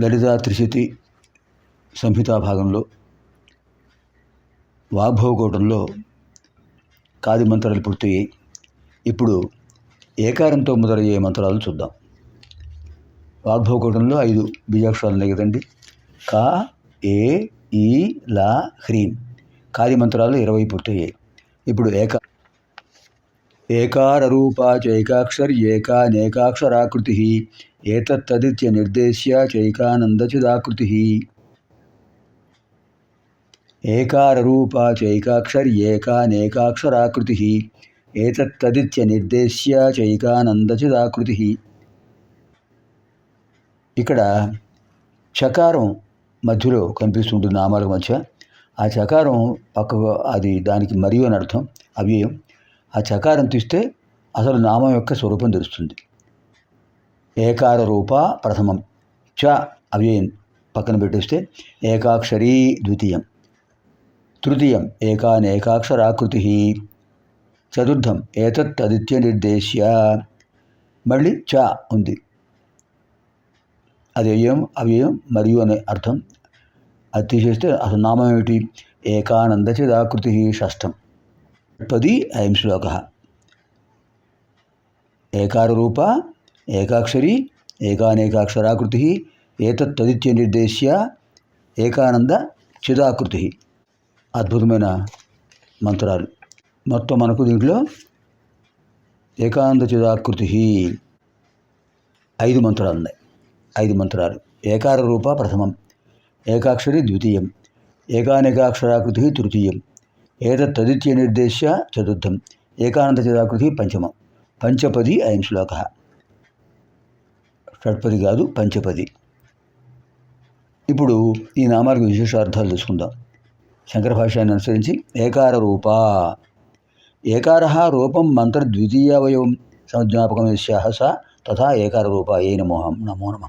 లలితా త్రిశతి సంహితా భాగంలో వాగ్భవకోటంలో కాది మంత్రాలు పూర్తయ్యాయి ఇప్పుడు ఏకారంతో మొదలయ్యే మంత్రాలు చూద్దాం. వాగ్భవకోటంలో ఐదు బీజాక్షరాలు ఉన్నాయి కదండి. కా ఏ ఈ లా హ్రీం కాది మంత్రాలు ఇరవై పూర్తయ్యాయి ఇప్పుడు ఏక ఏకార రూపా చైకాక్షర్ ఏతత్తదిత్య నిర్దేశ్య చైకానందచిదాకృతి. ఏకార రూపా చైకాక్షర్ ఏతత్తదిత్య నిర్దేశ్య చైకానందచిదాకృతి. ఇక్కడ చకారం మధ్యలో కనిపిస్తుంటుంది నామాల మధ్య. ఆ చకారం పక్క అది దానికి మరియు అని అర్థం అవ్యయం. ఆ చకారం తీస్తే అసలు నామం యొక్క స్వరూపం తెలుస్తుంది. ఏకార రూప ప్రథమం. చ అవ్యయం పక్కన పెట్టేస్తే ఏకాక్షరీ ద్వితీయం. తృతీయం ఏకానేకాక్షరాకృతి. చతుర్థం ఏతత్ తదిత్య నిర్దేశ్య మళ్ళీ చ ఉంది. అది అవ్యయం అవ్యయం మరియు అనే అర్థం అది తీసేస్తే అసలు నామం ఏమిటి? ఏకానందచిదాకృతి షష్టం. పది అయం శ్లోక. ఏకారూప ఏకాక్షరి ఏకానేకాక్షరాకృతి ఏతత్ తదిత్య నిర్దేశ్య ఏకానంద చిదాకృతి. అద్భుతమైన మంత్రాలు. మొత్తం మనకు దీంట్లో ఏకానంద చిదాకృతి ఐదు మంత్రాలు ఉన్నాయి. ఐదు మంత్రాలు. ఏకార రూప ప్రథమం ఏకాక్షరి ద్వితీయం ఏకానేకాక్షరాకృతి తృతీయం. ఏతత్ తదిత్య నిర్దేశ్య చతుర్థం. ఏకానంద చిదాకృతి పంచమం. పంచపది అయం శ్లోక. షట్పది కాదు పంచపది. ఇప్పుడు ఈ నామాలకు విశేషార్థాలు తెలుసుకుందాం. శంకర భాష్యాన్ని అనుసరించి ఏకార రూప. ఏకార రూపం మంత్ర ద్వితీయవయం సంజ్ఞాపకం యస్యాహ స తథా ఏకార రూప ఏ నమోహం నమో నమ.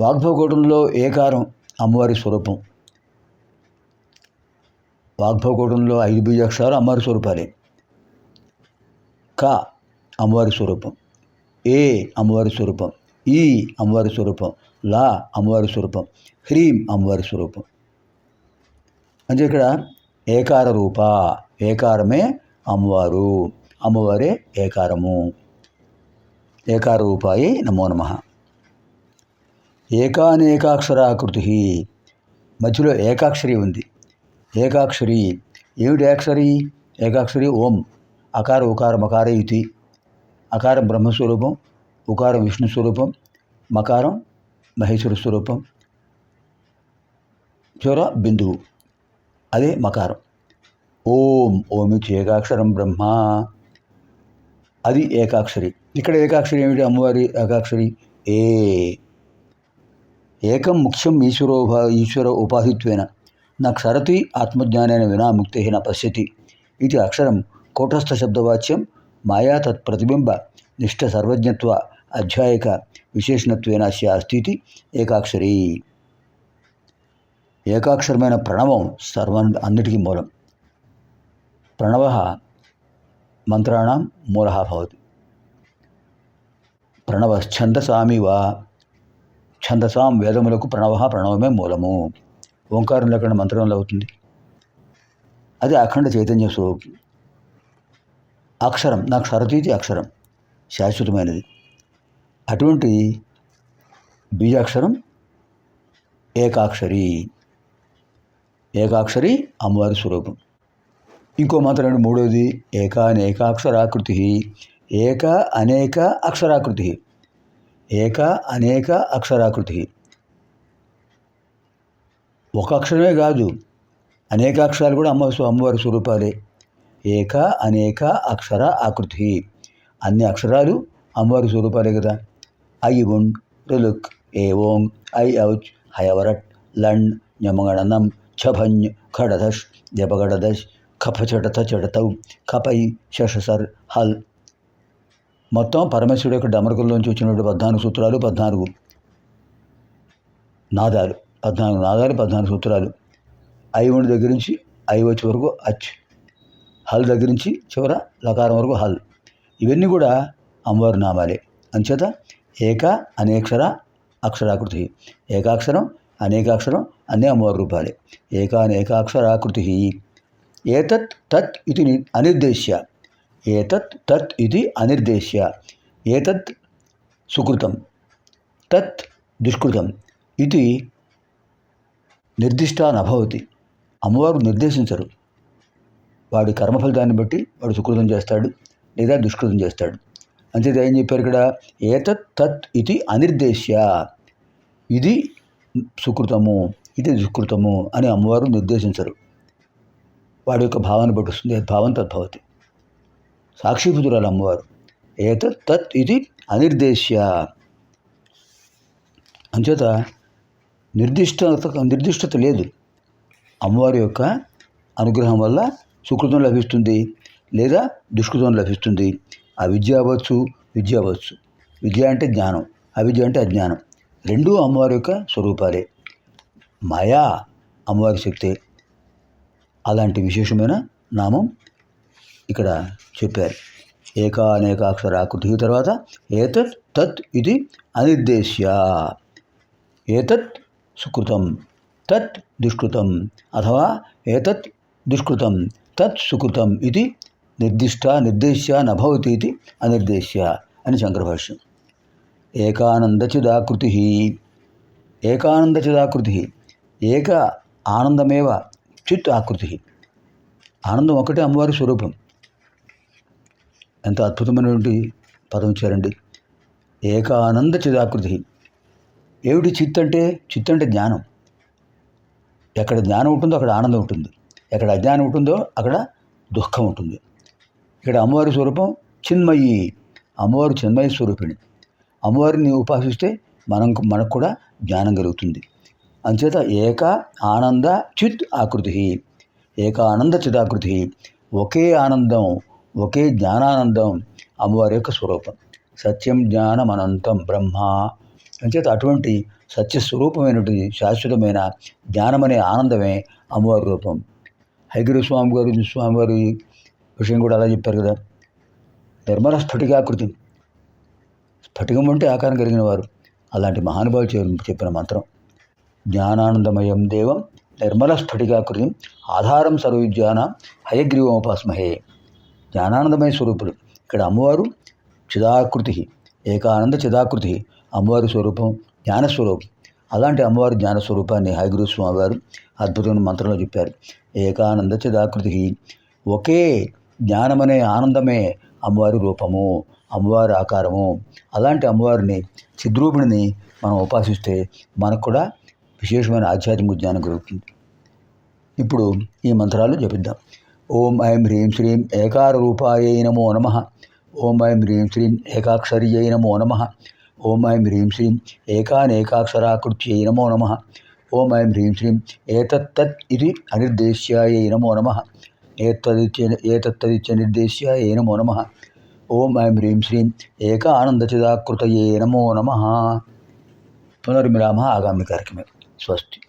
వాగ్భవకోటంలో ఏకారం అమ్మవారి స్వరూపం. వాగ్భవకూటంలో ఐదు బీజాక్షరాలు అమ్మవారి స్వరూపాలే. క అమ్మవారి స్వరూపం. ఏ అమ్మవారి స్వరూపం. ఈ అమ్మవారి స్వరూపం. లా అమ్మవారి స్వరూపం. హ్రీం అమ్మవారి స్వరూపం. అంటే ఇక్కడ ఏకార రూప ఏకారమే అమ్మవారు. అమ్మవారే ఏకారము. ఏకార రూపాయి నమో నమ. ఏకానేకాక్షరాకృతి. మధ్యలో ఏకాక్షరి ఉంది. ఏకాక్షరి. ఏమిటి ఏకాక్షరి? ఏకాక్షరి ఓం. అకార ఉకార మకార ఇతి అకారం బ్రహ్మస్వరూపం ఉకారం విష్ణు స్వరూపం మకారం మహేశ్వర స్వరూపం. చివర బిందువు. అదే మకారం. ఓం ఓమి ఏకాక్షరం బ్రహ్మ. అది ఏకాక్షరి. ఇక్కడ ఏకాక్షరి ఏమిటి? అమ్మవారి ఏకాక్షరి. ఏ. ఏకం ముఖ్యం ఈశ్వరోభా ఈశ్వర ఉపాధిత్వేన. నక్షరతి క్షరతి ఆత్మజ్ఞానేన వినా ముక్తి న పశ్యతి ఇది అక్షరం కూటస్థ శబ్దవాచ్యం మాయా తత్ ప్రతిబింబ నిష్ఠ సర్వజ్ఞత్వ అధ్యాయక విశేషణత్వేన శాస్తితి ఏకాక్షరి. ఏకాక్షరమైన ప్రణవం సర్వ అన్నిటికీ మూలం. ప్రణవ మంత్రాణం మూల భవతి. ప్రణవ ప్రణవశ్చందసామివ ఛందసాం వేదములకు ప్రణవ ప్రణవమే మూలము. ఓంకారం లేకుండా మంత్రంలో అవుతుంది. అది అఖండ చైతన్య స్వరూపం. అక్షరం నాకు సరతీతి అక్షరం శాశ్వతమైనది. అటువంటి బీజాక్షరం ఏకాక్షరి. ఏకాక్షరి అమ్మవారి స్వరూపం. ఇంకో మంత్రం రెండు మూడోది ఏకానేకాక్షరాకృతి ఏక అనేక అక్షరాకృతి. ఏక అనేక అక్షరాకృతి. ఒక అక్షరమే కాదు. అనేక అక్షరాలు కూడా అమ్మ అమ్మవారి స్వరూపాలే. ఏక అనేక అక్షర ఆకృతి. అన్ని అక్షరాలు అమ్మవారి స్వరూపాలే కదా. ఐ ఉన్ రులుక్ ఏ ఓం ఐ ఔచ్ హయవరట్ లండ్ ఞమగణనం ఛభంజ్ ఖడధష్ జపగడదష్ కఫచడత చెడతౌ కపై శశసర్ హల్. మొత్తం పరమేశ్వరుడు యొక్క డమరకుల్లోంచి వచ్చినటువంటి పద్నాలుగు సూత్రాలు పద్నాలుగు. నాదాలు. పద్నాలుగు నాగాలు పద్నాలుగు సూత్రాలు. ఐ ఉండి దగ్గర నుంచి ఐ వచ్చే వరకు అచ్. హల్ దగ్గర నుంచి చివర లకారం వరకు హల్. ఇవన్నీ కూడా అమ్మవారి నామాలే. అంచేత ఏక అనేక్షర అక్షరాకృతి. ఏకాక్షరం అనేకాక్షరం అనే అమ్మవారి రూపాలే. ఏక అనేకాక్షరాకృతి. ఏతత్ తత్ ఇది అనిర్దేశ్య. ఏతత్ తత్ ఇది అనిర్దేశ్య. ఏతత్ సుకృతం. తత్ దుష్కృతం. ఇది నిర్దిష్ట నభవతి అమ్మవారు నిర్దేశించరు. వాడి కర్మఫలితాన్ని బట్టి వాడు సుకృతం చేస్తాడు లేదా దుష్కృతం చేస్తాడు. అంతే ఏం చెప్పారు ఇక్కడ? ఏతత్ తత్ ఇది అనిర్దేశ్య. ఇది సుకృతము ఇది దుష్కృతము అని అమ్మవారు నిర్దేశించరు. వాడి యొక్క భావాన్ని బట్టి వస్తుంది. భావం తద్భవతి సాక్షిభూతురాలు అమ్మవారు. ఏతత్ తత్ ఇది అనిర్దేశ్య. అంచేత నిర్దిష్టత నిర్దిష్టత లేదు. అమ్మవారి యొక్క అనుగ్రహం వల్ల సుకృతం లభిస్తుంది లేదా దుష్కృతం లభిస్తుంది. అవిద్య అవ్వచ్చు విద్య అవ్వచ్చు. విద్య అంటే జ్ఞానం అవిద్య అంటే అజ్ఞానం. రెండూ అమ్మవారి యొక్క స్వరూపాలే. మాయా అమ్మవారి శక్తే. అలాంటి విశేషమైన నామం ఇక్కడ చెప్పారు. ఏకా అనేకాక్షరాకృతి తర్వాత ఏతత్ తత్ ఇది అనిర్దేశ్య. ఏతత్ సుకృతం తత్ దుష్కృతం అథవా ఏతత్ దుష్కృతం తత్ సుకృతం ఇది నిర్దిష్ట నిర్దేశ్య నభవతి ఇది అనిర్దేశ్య అని శంకరభాష్యం ఏకానందచిదాకృతి ఏకానందచిదాకృతి ఏక ఆనందమేవ చిత్ ఆకృతి. ఆనందం ఒకటే అమ్మవారి స్వరూపం. ఎంత అద్భుతమైనటువంటి పదం ఇచ్చారండి. ఏకానంద చిదాకృతి ఏమిటి చిత్ అంటే? చిత్ అంటే జ్ఞానం. ఎక్కడ జ్ఞానం ఉంటుందో అక్కడ ఆనందం ఉంటుంది. ఎక్కడ అజ్ఞానం ఉంటుందో అక్కడ దుఃఖం ఉంటుంది. ఇక్కడ అమ్మవారి స్వరూపం చిన్మయి. అమ్మవారు చిన్మయ స్వరూపిణి. అమ్మవారిని ఉపాసిస్తే మనం మనకు కూడా జ్ఞానం కలుగుతుంది. అంచేత ఏక ఆనంద చిత్ ఆకృతి. ఏక ఆనంద చిదాకృతి ఒకే ఆనందం ఒకే జ్ఞానానందం అమ్మవారి యొక్క స్వరూపం. సత్యం జ్ఞానం అనంతం బ్రహ్మ. అంచేత అటువంటి సత్యస్వరూపమైనటువంటి శాశ్వతమైన జ్ఞానమనే ఆనందమే అమ్మవారి రూపం. హైగిరి స్వామి గారు స్వామి విషయం కూడా అలా చెప్పారు కదా. నిర్మల స్ఫటికాకృతి. స్ఫటికం అంటే ఆకారం కలిగిన వారు. అలాంటి మహానుభావులు చెప్పిన మంత్రం. జ్ఞానానందమయం దేవం నిర్మల స్ఫటికాకృతి ఆధారం సర్వవిజ్ఞాన హయగ్రీవోపాస్మహే జ్ఞానానందమయ స్వరూపుడు. ఇక్కడ అమ్మవారు చిదాకృతి ఏకానంద చిదాకృతి అమ్మవారి స్వరూపం జ్ఞానస్వరూపం. అలాంటి అమ్మవారి జ్ఞానస్వరూపాన్ని హైగురు స్వామివారు అద్భుతమైన మంత్రంలో చెప్పారు. ఏకానంద చిదాకృతి ఒకే జ్ఞానమనే ఆనందమే అమ్మవారి రూపము అమ్మవారి ఆకారము. అలాంటి అమ్మవారిని చిద్రూపిణిని మనం ఉపాసిస్తే మనకు కూడా విశేషమైన ఆధ్యాత్మిక జ్ఞానం కలుగుతుంది. ఇప్పుడు ఈ మంత్రాలు జపిద్దాం. ఓం ఐం హ్రీం శ్రీం ఏకార రూపాయై నమో నమ. ఓం ఐం హ్రీం శ్రీం ఏకాక్షర్యై నమో నమ. ఓం ఐం హ్రీం శ్రీం ఏకానేకాక్షరాకృత్యై నమో నమ. ఓం ఐం హ్రీం శ్రీం ఏతత్తత్ ఇది అనిర్దేశ్యాయ నమో నమ. ఏతదిత్య ఏతత్తదిత్య నిర్దేశ్యాయ నమో నమ. ఓం ఐం హ్రీం శ్రీం ఏక ఆనందచిదాకృతయే నమో నమ. పునర్మిలామ ఆగామి కార్యక్రమే. స్వస్తి.